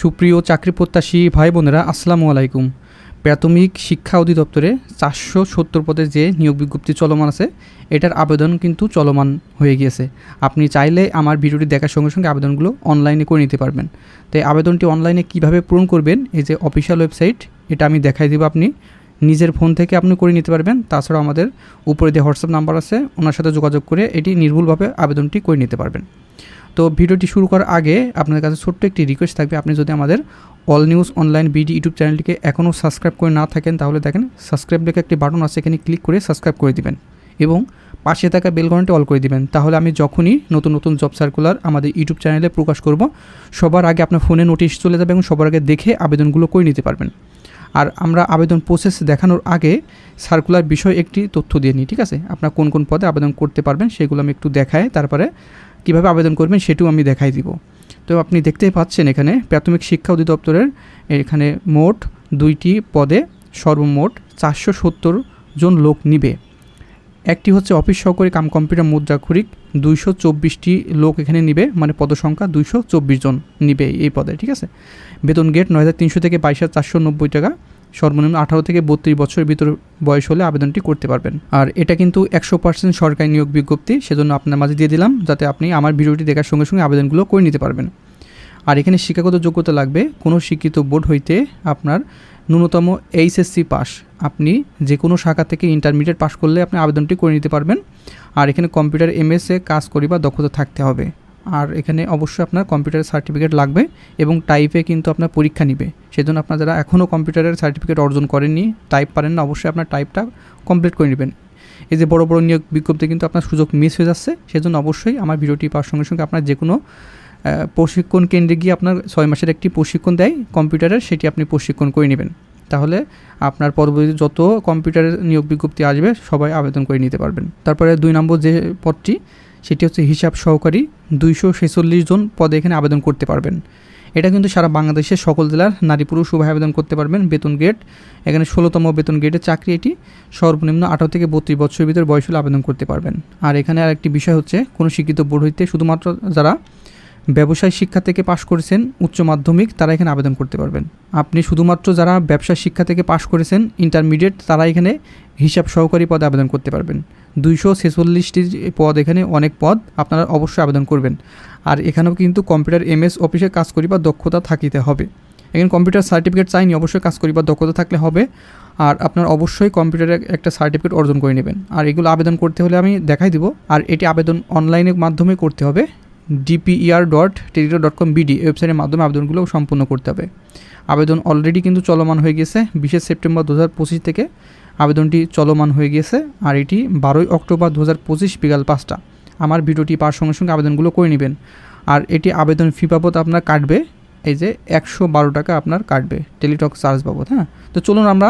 সুপ্রিয় চাকরি প্রত্যাশী ভাই বোনেরা আসসালামু আলাইকুম। প্রাথমিক শিক্ষা অধিদপ্তরে চারশো সত্তর পদে যে নিয়োগ বিজ্ঞপ্তি চলমান আছে, এটার আবেদন কিন্তু চলমান হয়ে গিয়েছে। আপনি চাইলে আমার ভিডিওটি দেখার সঙ্গে সঙ্গে আবেদনগুলো অনলাইনে করে নিতে পারবেন। তো এই আবেদনটি অনলাইনে কীভাবে পূরণ করবেন, এই যে অফিসিয়াল ওয়েবসাইট, এটা আমি দেখাই দেবো আপনি। নিজের ফোন থেকে আপনি করে নিতে পারবেন তাছাড়াও আমাদের উপরে যে হোয়াটসঅ্যাপ নাম্বার আছে, ওনার সাথে যোগাযোগ করে এটি নির্ভুলভাবে আবেদনটি করে নিতে পারবেন। তো ভিডিওটি শুরু করার আগে আপনাদের কাছে ছোট্ট একটি রিকোয়েস্ট থাকবে। আপনি যদি আমাদের all news online BD YouTube চ্যানেলটিকে এখনও সাবস্ক্রাইব করে না থাকেন, তাহলে দেখেন সাবস্ক্রাইব লেখা একটি বাটন আছে, এখানে ক্লিক করে সাবস্ক্রাইব করে দিবেন এবং পাশে থাকা বেল ঘন্টি অল করে দিবেন। তাহলে আমি যখনই নতুন নতুন জব সার্কুলার আমাদের ইউটিউব চ্যানেলে প্রকাশ করব, সবার আগে আপনার ফোনে নোটিশ চলে যাবে এবং সবার আগে দেখে আবেদনগুলো করে নিতে পারবেন। আর আমরা আবেদন প্রসেস দেখানোর আগে সার্কুলার বিষয় একটি তথ্য দিয়ে নিই, ঠিক আছে? আপনার কোন কোন পদে আবেদন করতে পারবেন সেগুলো আমি একটু দেখাই, তারপরে কীভাবে আবেদন করবেন সেটিও আমি দেখাই দিব। তো আপনি দেখতেই পাচ্ছেন এখানে প্রাথমিক শিক্ষা অধিদপ্তরের এখানে মোট দুইটি পদে সর্বমোট চারশো সত্তর জন লোক নিবে। একটি হচ্ছে অফিস সহকারী কাম কম্পিউটার মুদ্রাক্ষরিক, দুইশো চব্বিশটি লোক এখানে নিবে মানে পদসংখ্যা দুইশো চব্বিশ জন নিবে এই পদে, ঠিক আছে? বেতন গেট নয় হাজার তিনশো থেকে বাইশ হাজার চারশো নব্বই টাকা সর্বনিম্ন আঠারো থেকে বত্রিশ বছরের ভিতর বয়স হলে আবেদনটি করতে পারবেন। আর এটা কিন্তু একশো পার্সেন্ট সরকারি নিয়োগ বিজ্ঞপ্তি, সেজন্য আপনার মাঝে দিয়ে দিলাম যাতে আপনি আমার ভিডিওটি দেখার সঙ্গে সঙ্গে আবেদনগুলো করে নিতে পারবেন। আর এখানে শিক্ষাগত যোগ্যতা লাগবে। কোনো শিক্ষিত বোর্ড হইতে আপনার ন্যূনতম এইচএসসি পাস। আপনি যে কোনো শাখা থেকে ইন্টারমিডিয়েট পাস করলে আপনি আবেদনটি করে নিতে পারবেন। আর এখানে কম্পিউটার এমএসএ কাজ করিবার দক্ষতা থাকতে হবে। আর এখানে অবশ্যই আপনার কম্পিউটারের সার্টিফিকেট লাগবে এবং টাইপে কিন্তু আপনার পরীক্ষা নিবে। সেজন্য আপনার যারা এখনও কম্পিউটারের সার্টিফিকেট অর্জন করেননি টাইপ পারেন না, অবশ্যই আপনার টাইপটা কমপ্লিট করে নেবেন। এই যে বড় বড় নিয়োগ বিজ্ঞপ্তি কিন্তু আপনার সুযোগ মিস হয়ে যাচ্ছে, সেজন্য অবশ্যই আমার ভিডিওটি পাওয়ার সঙ্গে সঙ্গে আপনার যে কোনো প্রশিক্ষণ কেন্দ্রে গিয়ে আপনার ছয় মাসের একটি প্রশিক্ষণ দেয় কম্পিউটারের সেটি আপনি প্রশিক্ষণ করে নেবেন। তাহলে আপনার পরবর্তী যত কম্পিউটারের নিয়োগ বিজ্ঞপ্তি আসবে, সবাই আবেদন করে নিতে পারবেন। তারপরে দুই নম্বর যে পদটি সেটি হচ্ছে হিসাব সহকারী দুইশো ছেচল্লিশ জন পদে এখানে আবেদন করতে পারবেন। এটা কিন্তু সারা বাংলাদেশের সকল জেলার নারী পুরুষ উভয় আবেদন করতে পারবেন। বেতন গেট, এখানে ষোলোতম বেতন গেটের চাকরি এটি। সর্বনিম্ন আঠারো থেকে বত্রিশ বছরের ভিতর বয়স হলে আবেদন করতে পারবেন। আর এখানে আরেকটি বিষয় হচ্ছে, কোনো শিক্ষিত বোর্ড হইতে শুধুমাত্র যারা ব্যবসায় শিক্ষা থেকে পাশ করেছেন, উচ্চ মাধ্যমিক, তারা এখানে আবেদন করতে পারবেন। আপনি শুধুমাত্র যারা ব্যবসা শিক্ষা থেকে পাশ করেছেন, ইন্টারমিডিয়েট, তারা এখানে হিসাব সহকারী পদে আবেদন করতে পারবেন। দুইশো ছেচল্লিশটি পদ এখানে অনেক পদ, আপনারা অবশ্যই আবেদন করবেন। আর এখানেও কিন্তু কম্পিউটার এমএস অফিসে কাজ করিবার দক্ষতা থাকিতে হবে। এখানে কম্পিউটার সার্টিফিকেট চাইনি, অবশ্যই কাজ করিবার দক্ষতা থাকলে হবে। আর আপনার অবশ্যই কম্পিউটারে একটা সার্টিফিকেট অর্জন করে নেবেন। আর এগুলো আবেদন করতে হলে আমি দেখাই দিব। আর এটি আবেদন অনলাইনের মাধ্যমে করতে হবে। DPER dot teletalk dot com BD ওয়েবসাইটের মাধ্যমে আবেদনগুলো সম্পূর্ণ করতে হবে। আবেদন অলরেডি কিন্তু চলমান হয়ে গেছে। বিশে সেপ্টেম্বর দু হাজার পঁচিশ থেকে আবেদনটি চলমান হয়ে গিয়েছে আর এটি বারোই অক্টোবর দু হাজার পঁচিশ বিকাল পাঁচটা। আমার ভিডিওটি পাওয়ার সঙ্গে সঙ্গে আবেদনগুলো করে নেবেন। আর এটি আবেদন ফি বাবদ আপনার কাটবে। এই যে একশো বারো টাকা আপনার কাটবে টেলিটক চার্জ বাবদ হ্যাঁ? তো চলুন আমরা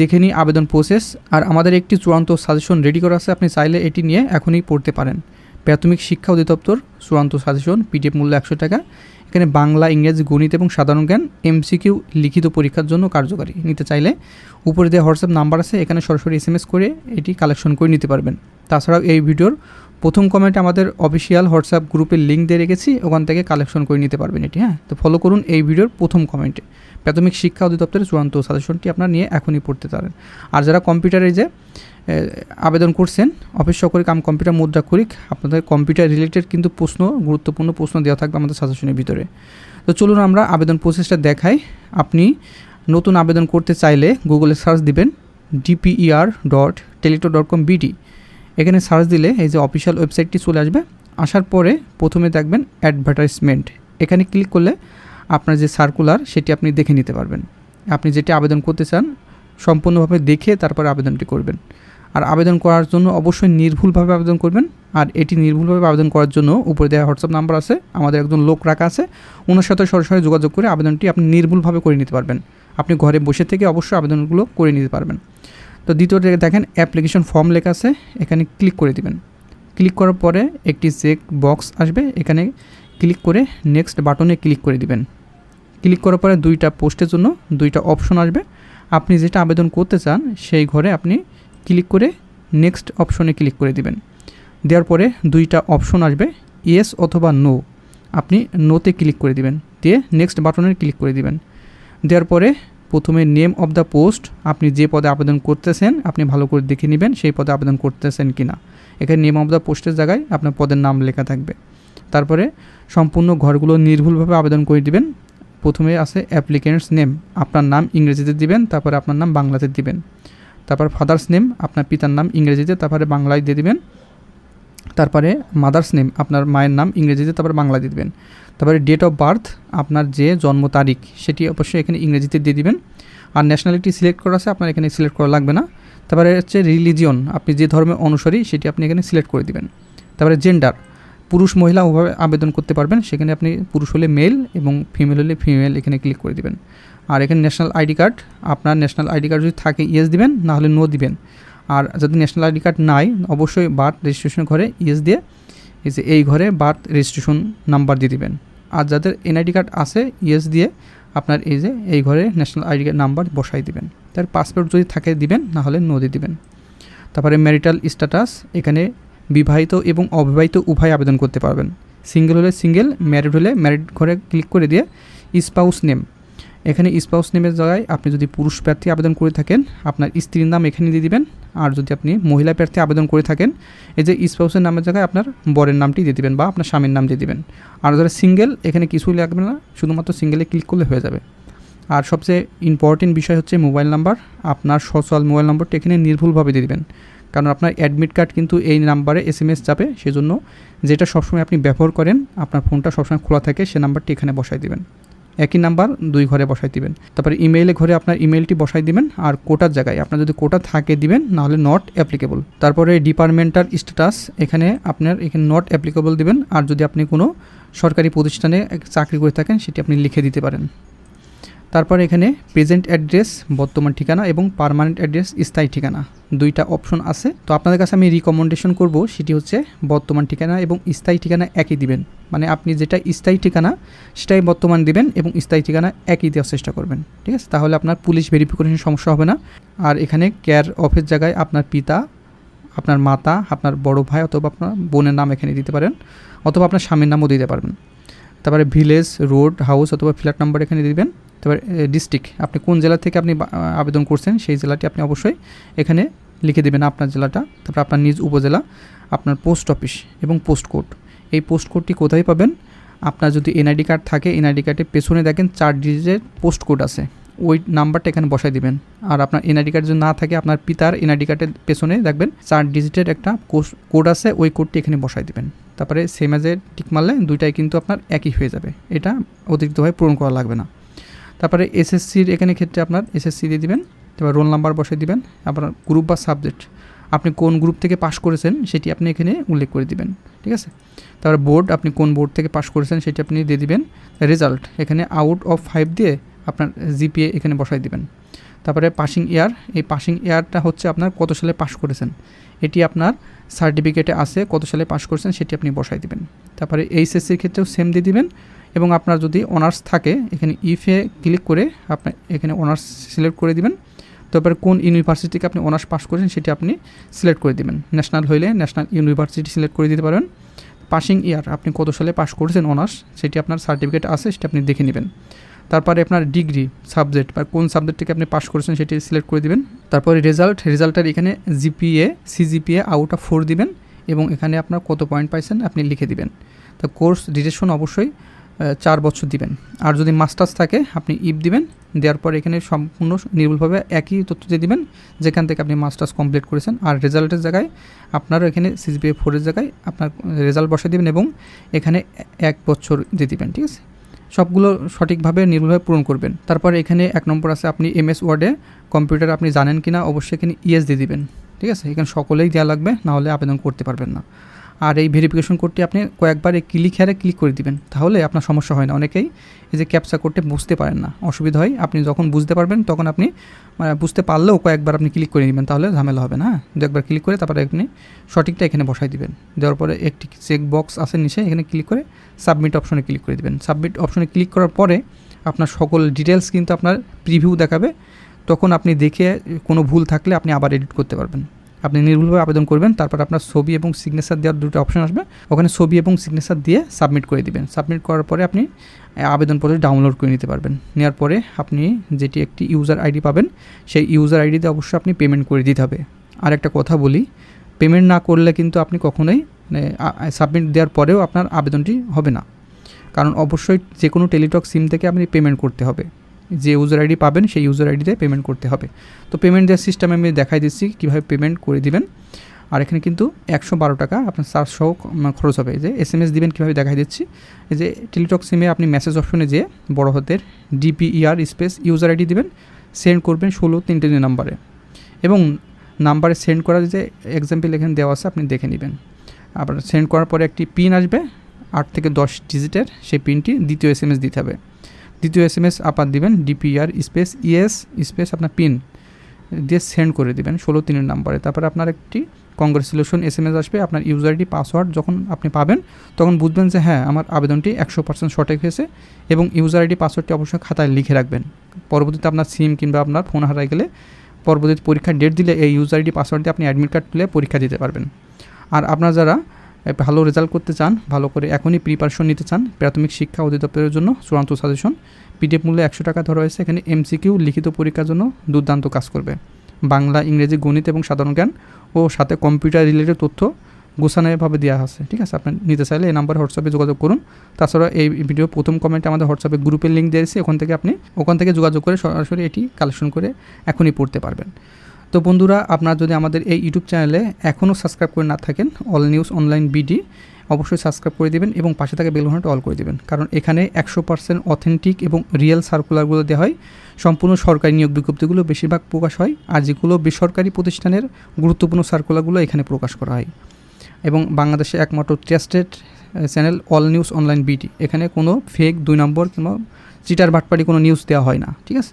দেখে নিই আবেদন প্রসেস আর আমাদের একটি চূড়ান্ত সাজেশন রেডি করা আছে। আপনি চাইলে এটি নিয়ে এখনই পড়তে পারেন। প্রাথমিক শিক্ষা অধিদপ্তর, চূড়ান্ত সাজেশন, পিডিএফ মূল্য একশো টাকা। এখানে বাংলা, ইংরেজি, গণিত এবং সাধারণ জ্ঞান এমসিকিউ লিখিত পরীক্ষার জন্য কার্যকারী। নিতে চাইলে উপরে দেওয়া হোয়াটসঅ্যাপ নাম্বার আছে, এখানে সরাসরি এস করে এটি কালেকশন করে নিতে পারবেন। তাছাড়াও এই ভিডিওর প্রথম কমেন্টে আমাদের অফিসিয়াল হোয়াটসঅ্যাপ গ্রুপের লিঙ্ক দিয়ে রেখেছি, ওখান থেকে কালেকশন করে নিতে পারবেন এটি হ্যাঁ? তো ফলো করুন এই ভিডিওর প্রথম কমেন্টে প্রাথমিক শিক্ষা অধিদপ্তরের চূড়ান্ত সাজেশনটি আপনার নিয়ে এখনই পড়তে পারেন। আর যারা কম্পিউটারে যে আবেদন করছেন অফিস সহকারী কাম কম্পিউটার মুদ্রাক্ষরিক আপনাদের কম্পিউটার রিলেটেড কিন্তু প্রশ্ন, গুরুত্বপূর্ণ প্রশ্ন দেওয়া থাকবে আমাদের সাজেশনের ভিতরে। তো চলুন আমরা আবেদন প্রসেসটা দেখাই। আপনি নতুন আবেদন করতে চাইলে গুগলে সার্চ দিবেন DPER dot teletalk dot com BD এখানে সার্চ দিলে এই যে অফিসিয়াল ওয়েবসাইটটি চলে আসবে। আসার পরে প্রথমে দেখবেন অ্যাডভার্টাইজমেন্ট এখানে ক্লিক করলে আপনার যে সার্কুলার সেটি আপনি দেখে নিতে পারবেন। আপনি যেটি আবেদন করতে চান, সম্পূর্ণভাবে দেখে তারপরে আবেদনটি করবেন। আর আবেদন করার জন্য অবশ্যই নির্ভুলভাবে আবেদন করবেন। আর এটি নির্ভুলভাবে আবেদন করার জন্য উপরে দেওয়া হোয়াটসঅ্যাপ নাম্বার আছে, আমাদের একজন লোক রাখা আছে। ওনার সাথে সরাসরি যোগাযোগ করে আবেদনটি আপনি নির্ভুলভাবে করে নিতে পারবেন। আপনি ঘরে বসে থেকে অবশ্যই আবেদনগুলো করে নিতে পারবেন। তো দ্বিতীয় দেখেন অ্যাপ্লিকেশন ফর্ম লেখা আছে, এখানে ক্লিক করে দিবেন। ক্লিক করার পরে একটি চেক বক্স আসবে, এখানে ক্লিক করে নেক্সট বাটনে ক্লিক করে দিবেন। ক্লিক করার পরে দুইটা পোস্টের জন্য দুইটা অপশন আসবে। আপনি যেটা আবেদন করতে চান, সেই ঘরে আপনি ক্লিক করে নেক্সট অপশনে ক্লিক করে দিবেন। দেওয়ার পরে দুইটা অপশন আসবে ইয়েস অথবা নো আপনি নোতে ক্লিক করে দিবেন, দিয়ে নেক্সট বাটনে ক্লিক করে দিবেন। দেওয়ার পরে প্রথমে নেম অফ দ্য পোস্ট আপনি যে পদে আবেদন করতেছেন, আপনি ভালো করে দেখে নেবেন সেই পদে আবেদন করতেছেন কি না এখানে নেম অফ দ্য পোস্টের জায়গায় আপনার পদের নাম লেখা থাকবে। তারপরে সম্পূর্ণ ঘরগুলো নির্ভুলভাবে আবেদন করে দিবেন। প্রথমে আছে অ্যাপ্লিকেন্টস নেম আপনার নাম ইংরেজিতে দিবেন, তারপরে আপনার নাম বাংলাতে দিবেন। তারপর ফাদার্স নেম আপনার পিতার নাম ইংরেজিতে, তারপরে বাংলায় দিয়ে দিবেন। তারপরে মাদার্স নেম আপনার মায়ের নাম ইংরেজিতে, তারপরে বাংলা দিয়ে দিবেন। তারপরে ডেট অফ বার্থ আপনার যে জন্ম তারিখ, সেটি অবশ্যই এখানে ইংরেজিতে দিয়ে দিবেন। আর ন্যাশনালিটি সিলেক্ট করা আছে, আপনার এখানে সিলেক্ট করা লাগবে না। তারপরে হচ্ছে রিলিজিয়ন আপনি যে ধর্মের অনুসারী, সেটি আপনি এখানে সিলেক্ট করে দিবেন। তারপরে জেন্ডার পুরুষ, মহিলা ওভাবে আবেদন করতে পারবেন। সেখানে আপনি পুরুষ হলে মেল এবং ফিমেল হলে ফিমেল এখানে ক্লিক করে দিবেন। আর এখানে ন্যাশনাল আইডি কার্ড আপনার ন্যাশনাল আইডি কার্ড যদি থাকে ইয়েস দিবেন, না হলে নো দিবেন। আর যদি ন্যাশনাল আইডি কার্ড নাই, অবশ্যই বার্থ রেজিস্ট্রেশন ঘরে ইয়েস দিয়ে এই যে এই ঘরে বার্থ রেজিস্ট্রেশন নাম্বার দিয়ে দিবেন। আর যাদের এনআইডি কার্ড আছে, ইয়েস দিয়ে আপনার এই যে এই ঘরে ন্যাশনাল আইডি কার্ড নাম্বার বসাই দিবেন। তার পাসপোর্ট যদি থাকে দিবেন, না হলে নো দিয়ে দিবেন। তারপরে ম্যারিটাল স্ট্যাটাস এখানে বিবাহিত এবং অবিবাহিত উভয় আবেদন করতে পারবেন। সিঙ্গেল হলে সিঙ্গেল ম্যারিড হলে ম্যারিড ঘরে ক্লিক করে দিয়ে স্পাউস নেম এখানে স্পাউস নেমের জায়গায় আপনি যদি পুরুষ প্রার্থী আবেদন করে থাকেন, আপনার স্ত্রীর নাম এখানে দিয়ে দিবেন। আর যদি আপনি মহিলা প্রার্থী আবেদন করে থাকেন, এই যে স্পাউসের নামের জায়গায় আপনার বরের নামটি দিয়ে দিবেন বা আপনার স্বামীর নাম দিয়ে দেবেন। আর যারা সিঙ্গেল, এখানে কিছুই লাগবে না, শুধুমাত্র সিঙ্গেলে ক্লিক করলে হয়ে যাবে। আর সবচেয়ে ইম্পর্টেন্ট বিষয় হচ্ছে মোবাইল নাম্বার। আপনার সচল মোবাইল নম্বরটি এখানে নির্ভুলভাবে দিয়ে দিবেন। কারণ আপনার অ্যাডমিট কার্ড কিন্তু এই নাম্বারে এস এম এস যাবে, সেজন্য যেটা সবসময় আপনি ব্যবহার করেন, আপনার ফোনটা সবসময় খোলা থাকে, সে নাম্বারটি এখানে বসাই দিবেন। একই নাম্বার দুই ঘরে বসাই দিবেন। তারপরে ইমেইলে ঘরে আপনার ইমেইলটি বসাই দিবেন আর কোটার জায়গায় আপনার যদি কোটা থাকে দিবেন, নাহলে নট অ্যাপ্লিকেবল তারপরে ডিপার্টমেন্টাল স্ট্যাটাস এখানে আপনার এখানে নট অ্যাপ্লিকেবল দিবেন। আর যদি আপনি কোনো সরকারি প্রতিষ্ঠানে চাকরি করে থাকেন, সেটি আপনি লিখে দিতে পারেন। তারপর এখানে প্রেজেন্ট অ্যাড্রেস বর্তমান ঠিকানা এবং পারমানেন্ট অ্যাড্রেস স্থায়ী ঠিকানা দুইটা অপশন আছে। তো আপনাদের কাছে আমি রিকমেন্ডেশন করব, সেটি হচ্ছে বর্তমান ঠিকানা এবং স্থায়ী ঠিকানা একই দিবেন। মানে আপনি যেটা স্থায়ী ঠিকানা, সেটাই বর্তমান দিবেন এবং স্থায়ী ঠিকানা একই দেওয়ার চেষ্টা করবেন। ঠিক আছে? তাহলে আপনার পুলিশ ভেরিফিকেশন সমস্যা হবে না। আর এখানে কেয়ার অফের জায়গায় আপনার পিতা, আপনার মাতা, আপনার বড় ভাই অথবা আপনার বোনের নাম এখানে দিতে পারেন অথবা আপনার স্বামীর নামও দিতে পারবেন। তারপরে ভিলেজ রোড হাউস অথবা ফ্ল্যাট নাম্বার এখানে দিবেন। তারপরে ডিস্ট্রিক্ট আপনি কোন জেলা থেকে আপনি আবেদন করছেন, সেই জেলাটি আপনি অবশ্যই এখানে লিখে দেবেন আপনার জেলাটা, তারপর আপনার নিজ উপজেলা, আপনার পোস্ট অফিস এবং পোস্ট কোড এই পোস্ট কোডটি কোথায় পাবেন? আপনার যদি এনআইডি কার্ড থাকে এনআইডি কার্ডের পেছনে দেখেন চার ডিজিটের পোস্ট কোড আছে। ওই নাম্বারটা এখানে বসাই দিবেন। আর আপনার এনআইডি কার্ড যদি না থাকে, আপনার পিতার এনআইডি কার্ডের পেছনে দেখবেন চার ডিজিটের একটা কোড আছে, ওই কোডটি এখানে বসাই দিবেন। তারপরে সেমাজে টিক মারলে দুইটাই কিন্তু আপনার একই হয়ে যাবে। এটা অতিরিক্তভাবে পূরণ করা লাগবে না। তারপরে এসএসসির এখানে ক্ষেত্রে আপনার এসএসসি দিয়ে দিবেন, তারপর রোল নাম্বার বসে দিবেন আপনার গ্রুপ বা সাবজেক্ট আপনি কোন গ্রুপ থেকে পাশ করেছেন সেটি আপনি এখানে উল্লেখ করে দিবেন, ঠিক আছে? তারপর বোর্ড আপনি কোন বোর্ড থেকে পাশ করেছেন সেটি আপনি দিয়ে দিবেন রেজাল্ট এখানে আউট অফ ফাইভ দিয়ে আপনার জিপিএ এখানে বসাই দিবেন। তারপরে পাসিং ইয়ার এই পাসিং ইয়ারটা হচ্ছে আপনার কত সালে পাশ করেছেন। এটি আপনার সার্টিফিকেটে আছে, কত সালে পাশ করেছেন সেটি আপনি বসাই দিবেন। তারপরে এইচএসসির ক্ষেত্রেও সেম দিয়ে দিবেন এবং আপনার যদি অনার্স থাকে, এখানে ইফে ক্লিক করে আপনি এখানে অনার্স সিলেক্ট করে দিবেন। তারপরে কোন ইউনিভার্সিটিকে আপনি অনার্স পাস করেছেন সেটি আপনি সিলেক্ট করে দিবেন। ন্যাশনাল হইলে ন্যাশনাল ইউনিভার্সিটি সিলেক্ট করে দিতে পারেন। পাসিং ইয়ার আপনি কত সালে পাস করেছেন অনার্স সেটি আপনার সার্টিফিকেট আছে, সেটি আপনি দেখে নেবেন। তারপরে আপনার ডিগ্রি সাবজেক্ট বা কোন সাবজেক্ট থেকে আপনি পাস করেছেন সেটি সিলেক্ট করে দিবেন। তারপরে রেজাল্ট, রেজাল্টের এখানে GPA, CGPA out of four দিবেন এবং এখানে আপনার কত পয়েন্ট পাইছেন আপনি লিখে দিবেন। তো কোর্স ডিরেকশন অবশ্যই চার বছর দিবেন। আর যদি মাস্টার্স থাকে, আপনি ইফ দিবেন। দেওয়ার পর এখানে সম্পূর্ণ নির্ভুলভাবে একই তথ্য দিয়ে দিবেন, যেখান থেকে আপনি মাস্টার্স কমপ্লিট করেছেন। আর রেজাল্টের জায়গায় আপনারও এখানে সিজিপিএ ফোরের জায়গায় আপনার রেজাল্ট বসে দেবেন এবং এখানে এক বছর দিয়ে দিবেন, ঠিক আছে? সবগুলো সঠিকভাবে নির্ভুলভাবে পূরণ করবেন। তারপর এখানে এক নম্বর আছে, আপনি এমএস ওয়ার্ডে কম্পিউটার আপনি জানেন কি না অবশ্যই এখানে ইএস দিয়ে দিবেন। ঠিক আছে? এখানে সকলেই দেওয়া লাগবে নাহলে আবেদন করতে পারবেন না। আর এই ভেরিফিকেশন কোডটি আপনি কয়েকবার এই ক্লিক হেয়ারে ক্লিক করে দিবেন, তাহলে আপনার সমস্যা হয় না। অনেকেই এই যে ক্যাপচা কোডটি বুঝতে পারেন না। অসুবিধা হয়, আপনি যখন বুঝতে পারবেন, তখন আপনি মানে বুঝতে পারলেও কয়েকবার আপনি ক্লিক করে নেবেন, তাহলে ঝামেলা হবে না হ্যাঁ? দু একবার ক্লিক করে তারপরে আপনি সঠিকটা এখানে বসাই দিবেন। দেওয়ার পরে একটি চেক বক্স আছে নিচে, এখানে ক্লিক করে সাবমিট অপশনে ক্লিক করে দিবেন। সাবমিট অপশনে ক্লিক করার পরে আপনার সকল ডিটেলস কিন্তু আপনার প্রিভিউ দেখাবে। তখন আপনি দেখে কোনো ভুল থাকলে আপনি আবার এডিট করতে পারবেন। আপনি নির্ভুলভাবে আবেদন করবেন, তারপর আপনার ছবি এবং সিগনেচার দেওয়ার দুটো অপশন আসবে। ওখানে ছবি এবং সিগনেচার দিয়ে সাবমিট করে দিবেন। সাবমিট করার পরে আপনি আবেদনপত্র ডাউনলোড করে নিতে পারবেন। নেওয়ার পরে আপনি যেটি একটি ইউজার আইডি পাবেন, সেই ইউজার আইডিতে অবশ্যই আপনি পেমেন্ট করে দিতে হবে। আর একটা কথা বলি পেমেন্ট না করলে কিন্তু আপনি কখনোই সাবমিট দেওয়ার পরেও আপনার আবেদনটি হবে না। কারণ অবশ্যই যে কোনো টেলিটক সিম থেকে আপনি পেমেন্ট করতে হবে। যে ইউজার আইডি পাবেন, সেই ইউজার আইডিতে পেমেন্ট করতে হবে। তো পেমেন্ট দেওয়ার সিস্টেমে আমি দেখাই দিচ্ছি, কীভাবে পেমেন্ট করে দিবেন। আর এখানে কিন্তু একশো বারো টাকা আপনার চার্জ সহ খরচ হবে। যে এস এম এস দিবেন, কীভাবে দেখাই দিচ্ছি। এই যে টেলিটক সিমে আপনি মেসেজ অপশনে যেয়ে বড় হাতের ডিপিইআর স্পেস ইউজার আইডি দিবেন সেন্ড করবেন ষোলো তিনটে নাম্বারে এবং নাম্বারে সেন্ড করার যে এক্সাম্পল এখানে দেওয়া আছে, আপনি দেখে নেবেন। আবার সেন্ড করার পরে একটি পিন আসবে, আট থেকে দশ ডিজিটের সেই পিনটি দ্বিতীয় এস এম এস দিতে হবে। দ্বিতীয় এস এম এস আপার দিবেন ডিপিআর স্পেস ইএস স্পেস আপনার পিন দিয়ে সেন্ড করে দিবেন, ষোলো তিনের নাম্বারে। তারপরে আপনার একটি কংগ্রেচুলেশন এস এম এস আসবে, আপনার ইউজার আইডি পাসওয়ার্ড যখন আপনি পাবেন, তখন বুঝবেন যে হ্যাঁ আমার আবেদনটি একশো পার্সেন্ট সঠিক হয়েছে এবং ইউজার আইডি পাসওয়ার্ডটি অবশ্যই খাতায় লিখে রাখবেন। পরবর্তীতে আপনার সিম কিংবা আপনার ফোন হারাই গেলে পরবর্তীতে পরীক্ষার ডেট দিলে এই ইউজার আইডি পাসওয়ার্ড দিয়ে আপনি অ্যাডমিট কার্ড তুলে পরীক্ষা দিতে পারবেন। আর আপনারা যারা ভালো রেজাল্ট করতে চান, ভালো করে এখনই প্রিপারেশন নিতে চান, প্রাথমিক শিক্ষা অধিদপ্তরের জন্য চূড়ান্ত সাজেশন পিডিএফ মূল্যে একশো টাকা ধরা হয়েছে। এখানে এমসিকিউ লিখিত পরীক্ষার জন্য দুর্দান্ত কাজ করবে। বাংলা, ইংরেজি, গণিত এবং সাধারণ জ্ঞান ও সাথে কম্পিউটার রিলেটেড তথ্য গোছানোভাবে দেওয়া আছে। ঠিক আছে? আপনি নিতে চাইলে এই নাম্বার হোয়াটসঅ্যাপে যোগাযোগ করুন। তাছাড়া এই ভিডিও প্রথম কমেন্টে আমাদের হোয়াটসঅ্যাপে গ্রুপের লিঙ্ক দিয়েছি ওখান থেকে আপনি ওখান থেকে যোগাযোগ করে সরাসরি এটি কালেকশন করে এখনই পড়তে পারবেন। তো বন্ধুরা, আপনারা যদি আমাদের এই ইউটিউব চ্যানেলে এখনও সাবস্ক্রাইব করে না থাকেন, অল নিউজ অনলাইন বিডি, অবশ্যই সাবস্ক্রাইব করে দিবেন এবং পাশে থাকা বেল ঘণ্টা অল করে দিবেন। কারণ এখানে একশো পার্সেন্ট অথেন্টিক এবং রিয়েল সার্কুলারগুলো দেওয়া হয়। সম্পূর্ণ সরকারি নিয়োগ বিজ্ঞপ্তিগুলো বেশিরভাগ প্রকাশ হয় আর যেগুলো বেসরকারি প্রতিষ্ঠানের গুরুত্বপূর্ণ সার্কুলারগুলো এখানে প্রকাশ করা হয়। এবং বাংলাদেশে একমাত্র trusted channel all news online BD. এখানে কোনো ফেক দুই নম্বর কিংবা চিটার ভাটপাটি কোনো নিউজ দেওয়া হয় না, ঠিক আছে?